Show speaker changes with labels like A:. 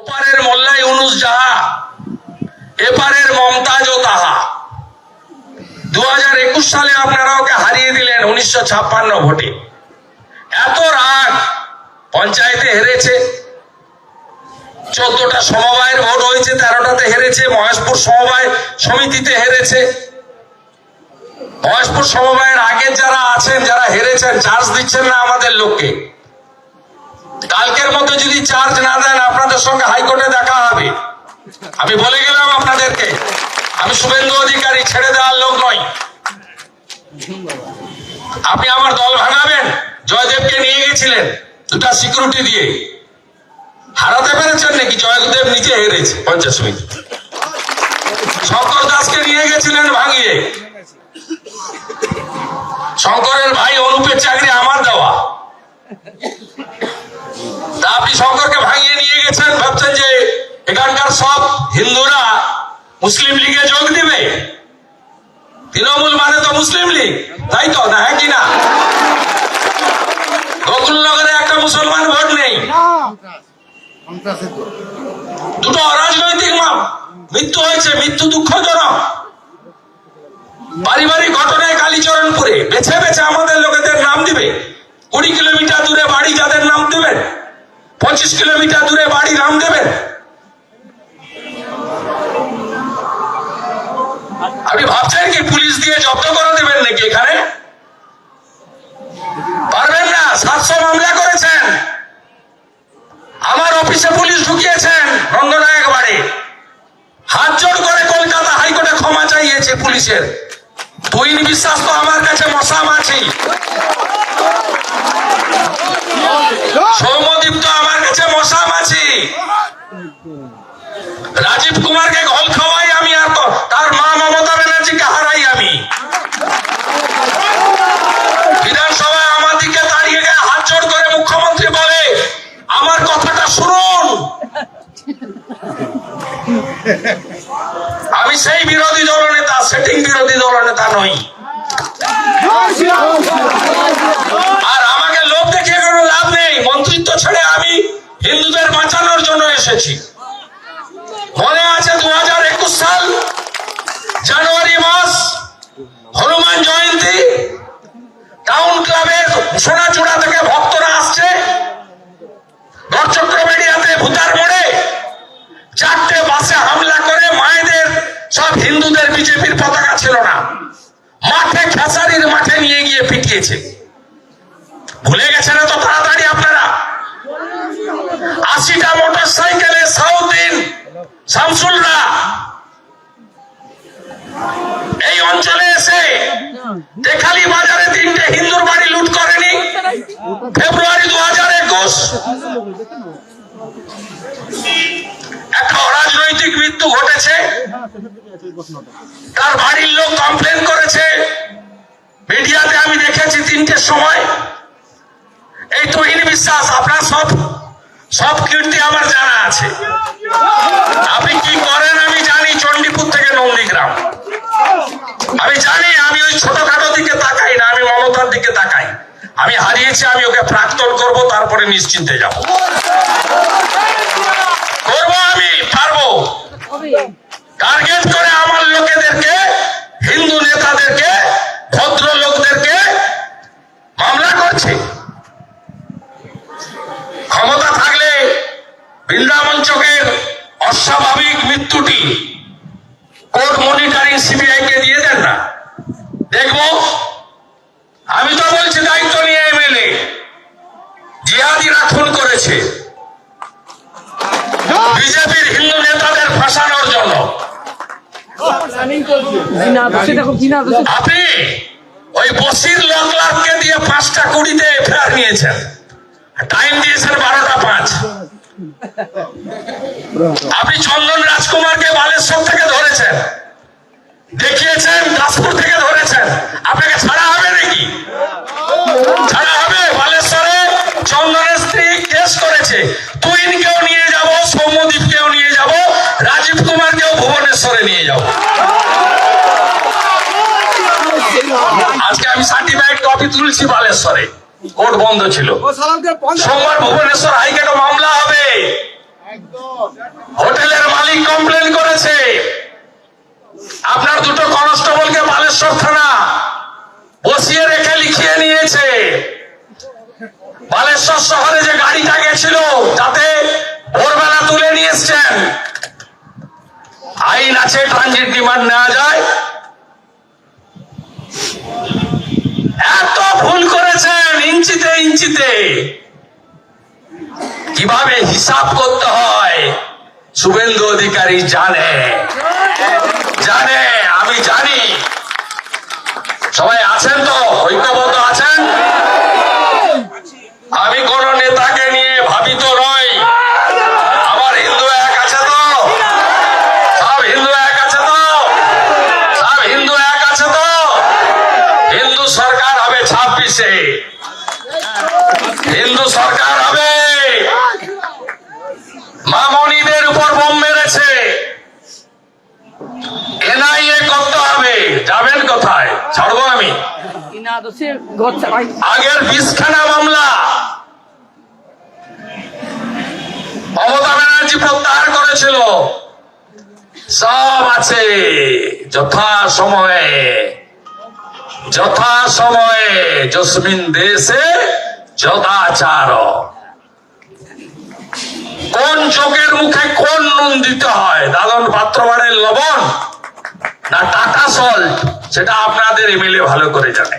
A: ওপারের মোল্লা ইউনুস যাহা, এপারের মমতাজ ও তাহা। দু হাজার একুশ সালে আপনারা ওকে হারিয়ে দিলেন উনিশশো ছাপ্পান্ন ভোটে। এত রাগ পঞ্চায়েতে হেরেছে। চোদ্দটা সমবায়ের ভোট হয়েছে, তেরোটাতে হেরেছে, মহেশপুর সমবায় সমিতিতে হেরেছে। মহেশপুর সমবায়ের আগের যারা আছেন, যারা হেরেছেন, চার্জ দিচ্ছেন না আমাদের লোককে। কালকের মধ্যে যদি চার্জ না দেন, আপনাদের সঙ্গে হাইকোর্টে দেখা হবে। আমি বলে গেলাম আপনাদেরকে, আমি শুভেন্দু অধিকারী ছেড়ে দেওয়ার লোক নই। আপনি আমার দল ভাঙাবেন, জয়দেবকে নিয়ে গেছিলেন দুটা সিকিউরিটি দিয়ে। হারাতে পেরেছেন নাকি? জয়দেব নিজে হেরেছে, পঞ্চাশ মিনিট। শঙ্কর দাসকে নিয়ে গেছিলেন ভাঙিয়ে। শঙ্করের ভাই অনুপের চাকরি আমার দেওয়া। শঙ্করকে ভাঙিয়ে নিয়ে গেছেন, ভাবছেন যে এখানকার সব হিন্দুরা মুসলিম লীগে যোগ দিবে। তৃণমূল মানে তো মুসলিম লীগ, তাই তো না হ্যাঁ কি না? গোকুলনগরে একটা মুসলমান ভোট নেই। দুটো অরাজনৈতিক মৃত্যু হয়েছে, মৃত্যু দুঃখজনক। পারিবারিক ঘটনায় কালীচরণপুরে বেছে বেছে আমাদের লোকেদের নাম দিবে। কুড়ি কিলোমিটার দূরে বাড়ি যাদের নাম দেবেন পঁচিশ কিলোমিটার দূরে বাড়ি নাম দেবেন আপনি ভাবছেন কি পুলিশ দিয়ে জব্দ করে দেবেন নাকি এখানে? পারবেন না, সাতশো মামলা করেছেন। আমার অফিসে পুলিশ ঢুকিয়েছেন নন্দনায়ক বাড়ি। হাত জোড় করে কলকাতা হাইকোর্টে ক্ষমা চাইয়েছে পুলিশের। তুইন বিশ্বাস তো আমার কাছে মশা মাছি সৌমদীপ তো আমার কাছে মশা মাছি রাজীব কুমারকে ঘল খাওয়াই আমি আর তার মা মমতা ব্যানার্জিকে হারাই আমি? বিধানসভায় দাঁড়িয়ে গিয়ে হাত জোড় করে মুখ্যমন্ত্রী বলে, আমার কথাটা শুনুন। আমি সেই বিরোধী দলনেতা সেটিং বিরোধী দলনেতা নই। আর আমাকে লোভ দেখিয়ে কোনো লাভ নেই। মন্ত্রিত্ব ছেড়ে আমি হিন্দুদের বাঁচানোর জন্য এসেছি মনে আছে দু হাজার একুশ সাল জানুয়ারি মাস হনুমান জয়ন্তী? টাউন ক্লাবের সোনাচূড়া থেকে ভক্তরা আসছে। গড়চক্রবেড়িয়াতে ভূতার মোড়ে চারটে বাসে হামলা করে মায়েদের, সব হিন্দুদের বিজেপির পতাকা ছিল না। মাঠে খেসারির মাঠে নিয়ে গিয়ে পিটিয়েছে। ভুলে গেছেন এত তাড়াতাড়ি আপনারা? আশিটা মোটর সাইকেলে সাউদিন শামসুলরা অঞ্চলে এসে দেখালি বাজারে তিনটে হিন্দুর বাড়ি লুট করেনি। ফেব্রুয়ারি দু হাজার একুশ। একটা অরাজনৈতিক মৃত্যু ঘটেছে। তার বাড়ির লোক কমপ্লেন করেছে। মিডিয়াতে আমি দেখেছি তিনটের সময়। এই তহিন বিশ্বাস, আপনার সব সব কীর্তি আমার জানা আছে। আপনি কি করেন আমি জানি, চণ্ডীপুর থেকে নন্দীগ্রাম। আমি জানি, আমি ওই ছোটখাটো দিকে তাকাই না, আমি মমতার দিকে তাকাই। আমি হারিয়েছি, আমি ওকে প্রাক্তন করব, তারপরে নিশ্চিন্তে যাব। করব আমি, পারব। টার্গেট করে আমার লোকেদেরকে, হিন্দু নেতাদেরকে, ভদ্র লোকদেরকে মামলা করছে। ক্ষমতা থাকলে বৃন্দাবন চকের অস্বাভাবিক মৃত্যুটি কোর্ট মনিটরিং সিবিআই কে দিয়ে আপনি ওই বসির লকলারকে দিয়ে পাঁচটা কুড়িতে এফআইআর নিয়েছেন। টাইম দিয়েছেন বারোটা পাঁচ। আপনি চন্দন রাজকুমারকে বালেশ্বর থেকে ধরেছেন। দেখিয়েছেন, দাসপুর থেকে ধরেছেন। আপনাকে ছাড়া হবে নাকি? ছাড়া হবে? বালেশ্বরে চন্দনের স্ত্রী কেস করেছে। তুইনকেও নিয়ে যাব সৌম্যদীপকেও আজকে আমি তুলছি বালেশ্বরে। কোর্ট বন্ধ ছিল। সোমবার ভুবনেশ্বর হাইকোর্টে মামলা হবে। হোটেলের মালিক কমপ্লেন করেছে। আপনার দুটো কনস্টেবলকে বালেশ্বর থানা বসিয়ে রেখে লিখিয়ে নিয়েছে। বালেশ্বর শহরে যে গাড়িটা গেছিল তাতে ভোরবেলা তুলে নিয়ে এসছেন। আইন আছে ট্রানজিট ডিমান্ড নেওয়া যায়। এত ভুল করেছেন ইঞ্চিতে ইঞ্চিতে। কীভাবে হিসাব করতে হয়? শুভেন্দু অধিকারী জানে। জানে, আমি জানি। সবাই আছেন তো? ঐক্যবদ্ধ আছেন আমি কোন নেতাকে নিয়ে ভাবিত নই আমার হিন্দু এক আছে তো সব হিন্দু এক আছে তো সব হিন্দু এক আছে তো হিন্দু সরকার হবে ছাব্বিশে হিন্দু সরকার হবে মামনিদের উপর বোম মেরেছে এনআইএ করতে হবে যাবেন কোথায় ছাড়বো আমি
B: বিনা দোষে ঘর ছাড়াই
A: আগের বিশখানা মামলা। মমতা ব্যানার্জি প্রত্যাহার করেছিল। সব আছে যথা সময়ে যথা সময়ে জসমিন দেশে যদাচার কোন চোখের মুখে কোন নুন দিতে হয়? দাদন পাত্রবাড়ের লবণ না টাটা সল্ট? সেটা আপনাদের এমএলএ ভালো করে জানে।